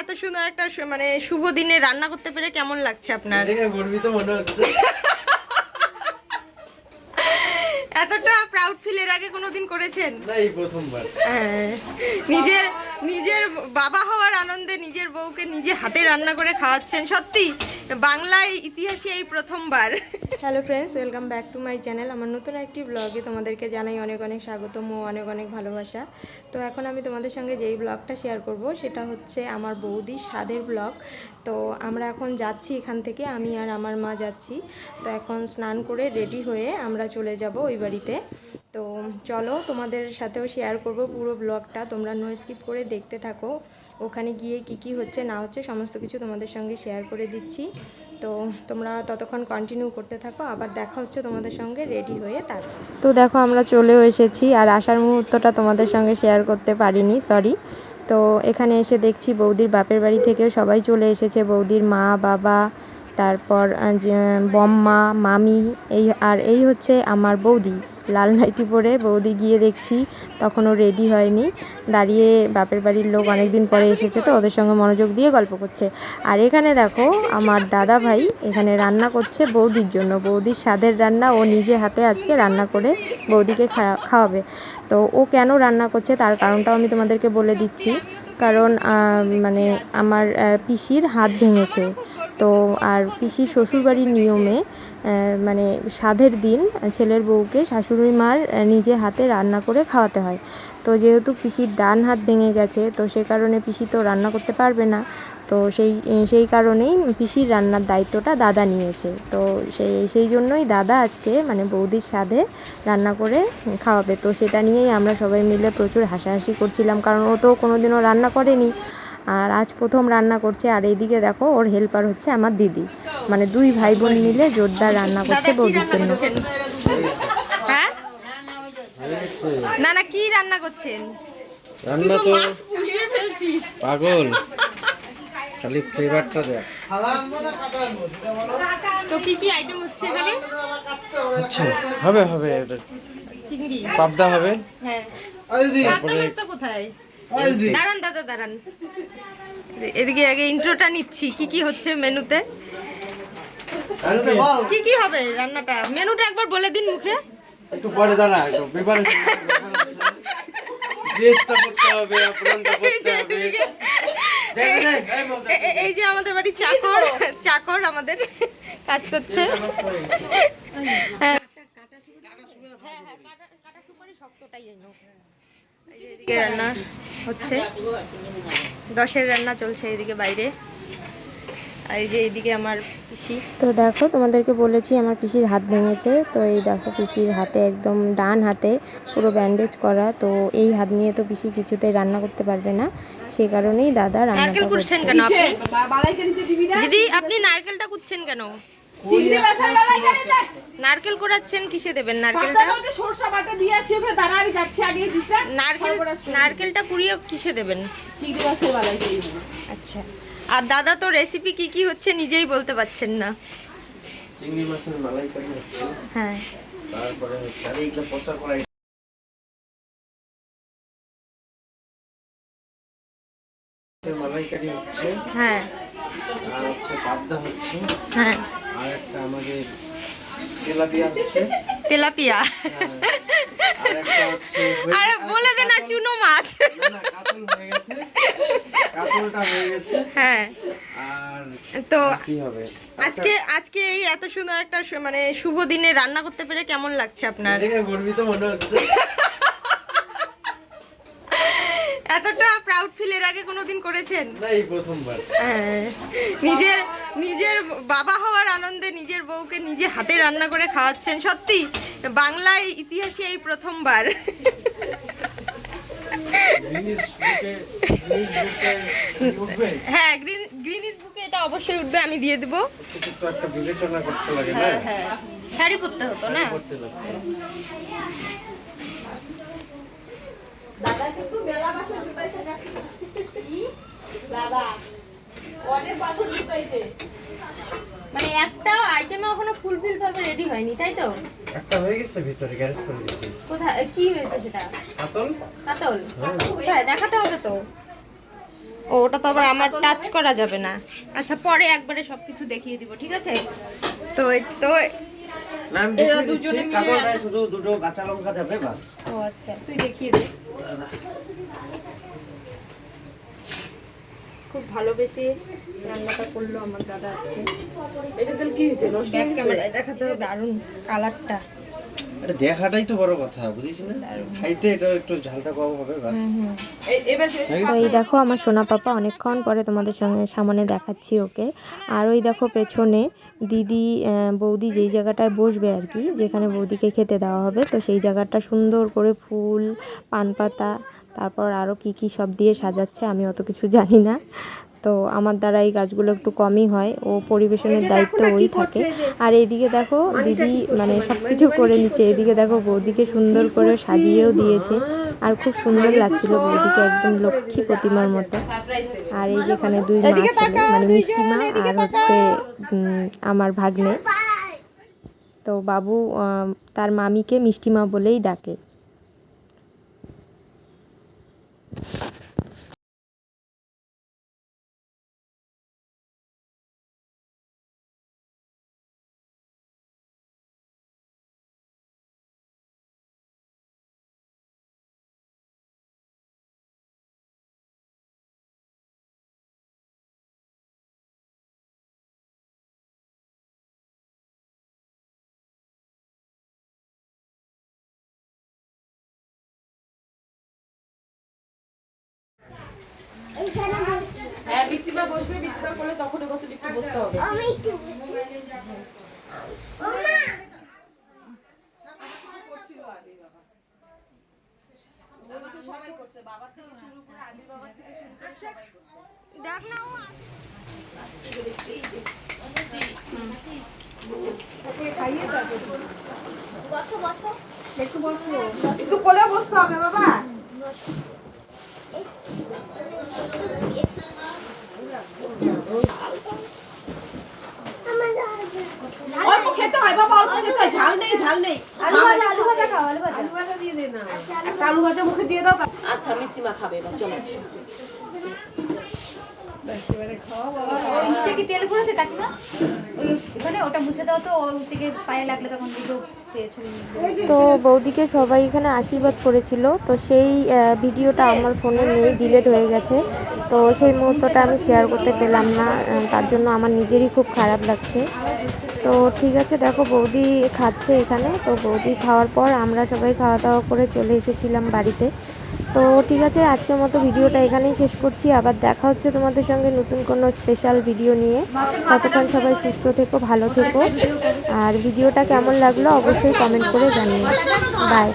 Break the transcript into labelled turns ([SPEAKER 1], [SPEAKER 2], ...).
[SPEAKER 1] এত সুন্দর একটা মানে শুভ দিনে রান্না করতে পেরে কেমন লাগছে আপনার?
[SPEAKER 2] গর্বিত মনে হচ্ছে।
[SPEAKER 1] এতটা প্রাউড ফিল এর আগে কোনোদিন করেছেন?
[SPEAKER 2] না এই প্রথমবার।
[SPEAKER 1] হ্যাঁ, নিজের নিজের বাবা হওয়ার আনন্দে নিজের বউকে নিজে হাতে রান্না করে খাওয়াচ্ছেন। সত্যি, বাংলায় ইতিহাসে এই প্রথমবার। Hello friends welcome back to my channel আমার নতুন একটি ব্লগে তোমাদেরকে জানাই অনেক অনেক স্বাগতম ও অনেক অনেক ভালোবাসা। তো এখন আমি তোমাদের সঙ্গে যেই ব্লগটা শেয়ার করব, সেটা হচ্ছে আমার বৌদির স্বাদের ব্লগ তো আমরা এখন যাচ্ছি এখান থেকে, আমি আর আমার মা যাচ্ছি। তো এখন স্নান করে রেডি হয়ে আমরা চলে যাব ওই বাড়িতে। তো চলো তোমাদের সাথেও শেয়ার করব পুরো ব্লগটা তোমরা নো স্কিপ করে দেখতে থাকো। ওখানে গিয়ে কি কি হচ্ছে, না হচ্ছে, সমস্ত কিছু তোমাদের সঙ্গে শেয়ার করে দিচ্ছি। তো তোমরা ততক্ষণ কন্টিনিউ করতে থাকো, আবার দেখা হচ্ছে তোমাদের সঙ্গে রেডি হয়ে তার। তো দেখো, আমরা চলেও এসেছি, আর আসার মুহূর্তটা তোমাদের সঙ্গে শেয়ার করতে পারিনি সরি তো এখানে এসে দেখছি বৌদির বাপের বাড়ি থেকে সবাই চলে এসেছে, বৌদির মা, বাবা, তারপর বম্মা, মামি, এই, আর এই হচ্ছে আমার বৌদি। লাল নাইটি পরে বৌদি গিয়ে দেখছি, তখনও রেডি হয়নি। দাঁড়িয়ে বাপের বাড়ির লোক অনেক দিন পরে এসেছে তো, ওদের সঙ্গে মনোযোগ দিয়ে গল্প করছে। আর এখানে দেখো, আমার দাদা ভাই এখানে রান্না করছে বৌদির জন্য। বৌদির স্বাদের রান্না ও নিজে হাতে আজকে রান্না করে বৌদিকে খাওয়াবে। তো ও কেন রান্না করছে তার কারণটাও আমি তোমাদেরকে বলে দিচ্ছি। কারণ মানে আমার পিসির হাত ভেঙেছে। তো আর পিসির শ্বশুরবাড়ির নিয়মে মানে সাধের দিন ছেলের বউকে শাশুড়ি মার নিজে হাতে রান্না করে খাওয়াতে হয়। তো যেহেতু পিসির ডান হাত ভেঙে গেছে, তো সে কারণে পিসি তো রান্না করতে পারবে না। তো সেই সেই কারণেই পিসির রান্নার দায়িত্বটা দাদা নিয়েছে। তো সেই সেই জন্যই দাদা আজকে মানে বৌদির স্বাদে রান্না করে খাওয়াবে। তো সেটা নিয়েই আমরা সবাই মিলে প্রচুর হাসাহাসি করছিলাম, কারণ ও তো কোনোদিনও রান্না করেনি। আর আজ প্রথম রান্না করছে আর এইদিকে দেখো ওর হেল্পার হচ্ছে আমার দিদি। মানে দুই ভাই বোন মিলে জোরদার রান্না করছে বৌদির জন্য। হ্যাঁ? না না কি রান্না করছেন?
[SPEAKER 2] রান্না তো পাগল। খালি ফ্লেভারটা দেখ।
[SPEAKER 1] তো কি কি আইটেম হচ্ছে এখানে?
[SPEAKER 2] আচ্ছা হবে হবে। এটা
[SPEAKER 1] চিংড়ি।
[SPEAKER 2] পাবদা হবে।
[SPEAKER 1] হ্যাঁ।
[SPEAKER 2] তারপরে
[SPEAKER 1] কোথায়? দাঁড়ান দাদা দাঁড়ান। এদিকে আগে ইন্ট্রোটা নিচ্ছি কি কি হচ্ছে মেনুতে? কি কি হবে রান্নাটা? মেনুটা একবার বলে দিন মুখে।
[SPEAKER 2] একটু পরে দাঁড়া একটু ড্রেসটা করতে হবে। করতে হবে এই
[SPEAKER 1] যে আমাদের বাড়ি চাকর চাকর আমাদের কাজ করছে। হ্যাঁ। এই যে এদিকে রান্না হচ্ছে। দশের রান্না চলছে এদিকে বাইরে। আর এই যে এইদিকে আমার পিসি। তো দেখো তোমাদেরকে বলেছি আমার পিসির হাত ভেঙেছে। তো এই দেখো পিসির হাতে একদম ডান হাতে পুরো ব্যান্ডেজ করা। তো এই হাত নিয়ে তো পিসি কিছুতেই রান্না করতে পারবে না। সেই কারণেই দাদা রান্নাটা করছে।
[SPEAKER 3] কেন
[SPEAKER 1] দিদি আপনি নারকেলটা কুচ্ছেন কেন? নারকেল কোরাচ্ছেন কিসে দেবেন নারকেলটা?
[SPEAKER 3] সরষা বাটা দিয়ে আসি ওখানে দাঁড়া আমি যাচ্ছি আগে
[SPEAKER 1] নারকেল নারকেলটা কুড়িয়ে কিসে দেবেন?
[SPEAKER 3] চিংড়ি মাছের বালাই
[SPEAKER 1] আচ্ছা। আর দাদা তো রেসিপি কি কি হচ্ছে নিজেই বলতে পারছেন না?
[SPEAKER 2] চিংড়ি মাছের মালাইকারি হচ্ছে
[SPEAKER 1] হ্যাঁ।
[SPEAKER 2] তারপরে হচ্ছে আর এইটা পচা করা মালাইকারি হচ্ছে।
[SPEAKER 1] হ্যাঁ।
[SPEAKER 2] আর হচ্ছে পাবদা হচ্ছে।
[SPEAKER 1] হ্যাঁ।
[SPEAKER 2] আর একটা আমাদের তেলাপিয়া হচ্ছে।
[SPEAKER 1] তেলাপিয়া।
[SPEAKER 2] হ্যাঁ। আর
[SPEAKER 1] বলে দে না চুনো মাছ।
[SPEAKER 2] কাতল হয়ে গেছে। কাতলটা হয়ে গেছে।
[SPEAKER 1] হ্যাঁ।
[SPEAKER 2] আর
[SPEAKER 1] তো
[SPEAKER 2] কি হবে?
[SPEAKER 1] আজকে আজকে এই এত সুন্দর একটা মানে শুভ দিনে রান্না করতে পেরে কেমন লাগছে আপনার?
[SPEAKER 2] গর্বিত মনে হচ্ছে।
[SPEAKER 1] এতটা প্রাউড ফিল এর আগে কোনোদিন করেছেন?
[SPEAKER 2] না এই প্রথমবার।
[SPEAKER 1] হ্যাঁ, নিজের নিজের বাবা হওয়ার আনন্দে নিজের বউকে নিজে হাতে রান্না করে খাওয়াচ্ছেন। সত্যি, বাংলায় ইতিহাসে এই প্রথমবার। হ্যাঁ গ্রিন, গ্রিনিস বুকে এটা অবশ্যই উঠবে, আমি দিয়ে দেবো। হ্যাঁ হ্যাঁ। শাড়ি পরতে হতো না?
[SPEAKER 3] দাদা, কিন্তু মেলা বাসন জুটাইছে
[SPEAKER 1] মানে একটা আইটেমে এখনও ফুলফিল ভাবে রেডি হয়নি তাই তো?
[SPEAKER 2] একটা হয়ে গেছে ভিতরে গ্যারেজ করে দিচ্ছি
[SPEAKER 1] কোথায়? কি হয়েছে সেটা?
[SPEAKER 2] কাতল?
[SPEAKER 1] কাতল?
[SPEAKER 2] হ্যাঁ।
[SPEAKER 1] কোথায়? দেখাতে হবে তো। ও ওটা তো আবার আমার টাচ করা যাবে না। আচ্ছা পরে একবারে সব কিছু দেখিয়ে দিব ঠিক আছে? তো এই তো এরা দুজনে মিলে
[SPEAKER 2] শুধু দুটো কাঁচা লঙ্কা যাবে বাস।
[SPEAKER 1] ও আচ্ছা তুই দেখিয়ে দে। খুব ভালোবেসে রান্নাটা করল আমার দাদা আজকে।
[SPEAKER 3] এটা তাহলে কি হয়েছে? নষ্ট
[SPEAKER 1] ক্যামেরায় দেখাতে হবে দারুণ কালারটা
[SPEAKER 2] এটা দেখাটাই তো বড় কথা বুঝিস না? খাইতে এটা একটু ঝালটা কম হবে বাস।
[SPEAKER 4] তো এই দেখো আমার সোনা পাপা অনেকক্ষণ পরে তোমাদের সঙ্গে সামনে দেখাচ্ছি ওকে। আর ওই দেখো পেছনে দিদি বৌদি যেই জায়গাটায় বসবে আর কি যেখানে বৌদিকে খেতে দেওয়া হবে তো সেই জায়গাটা সুন্দর করে ফুল পান পাতা তারপর আরও কি কি সব দিয়ে সাজাচ্ছে আমি অত কিছু জানি না। তো আমার দ্বারা এই গাছগুলো একটু কমই হয়। ও পরিবেশনের দায়িত্ব ওই থাকে। আর এদিকে দেখো দিদি মানে সব কিছু করে নিচ্ছে। এদিকে দেখো বৌদিকে সুন্দর করে সাজিয়েও দিয়েছে। আর খুব সুন্দর লাগছিল বৌদিকে একদম লক্ষ্মী প্রতিমার মতো। আর এই যেখানে দুই মা মানে মিষ্টি মা আর হচ্ছে আমার ভাগ্নে। তো বাবু তার মামিকে মিষ্টি মা বলেই ডাকে।
[SPEAKER 3] বসবে বিক্রিমা করলে তখন কত একটু বসতে হবে।
[SPEAKER 1] না ও
[SPEAKER 3] একটু কোলে বসতে হবে বাবা অল্প খেতে হয় বাবা অল্প খেতে হয় ঝাল নেই ঝাল নেই আলু ভাজা আলু ভাজা খাও আলু ভাজা আলু ভাজা দিয়ে দে না একটা আলু ভাজা মুখে দিয়ে দাও আচ্ছা মিথিমা খাবে এবার চলো।
[SPEAKER 5] নিচে কি তেল পড়েছে কাকিমা? ওখানে ওটা মুছে দাও তো ওর থেকে পায়ে লাগলে তখন দুটো
[SPEAKER 4] তো বৌদিকে সবাই এখানে আশীর্বাদ করেছিল তো সেই ভিডিওটা আমার ফোনে নেই ডিলেট হয়ে গেছে। তো সেই মুহূর্তটা আমি শেয়ার করতে পেলাম না তার জন্য আমার নিজেরই খুব খারাপ লাগছে। তো ঠিক আছে দেখো বৌদি খাচ্ছে এখানে তো বৌদি খাওয়ার পর আমরা সবাই খাওয়া দাওয়া করে চলে এসেছিলাম বাড়িতে। তো ঠিক আছে, আজকের মতো ভিডিওটা এখানেই শেষ করছি। আবার দেখা হচ্ছে তোমাদের সঙ্গে নতুন কোনো স্পেশাল ভিডিও নিয়ে। ততক্ষণ সবাই সুস্থ থেকো, ভালো থেকো। আর ভিডিওটা কেমন লাগল অবশ্যই কমেন্ট করে জানিও। বাই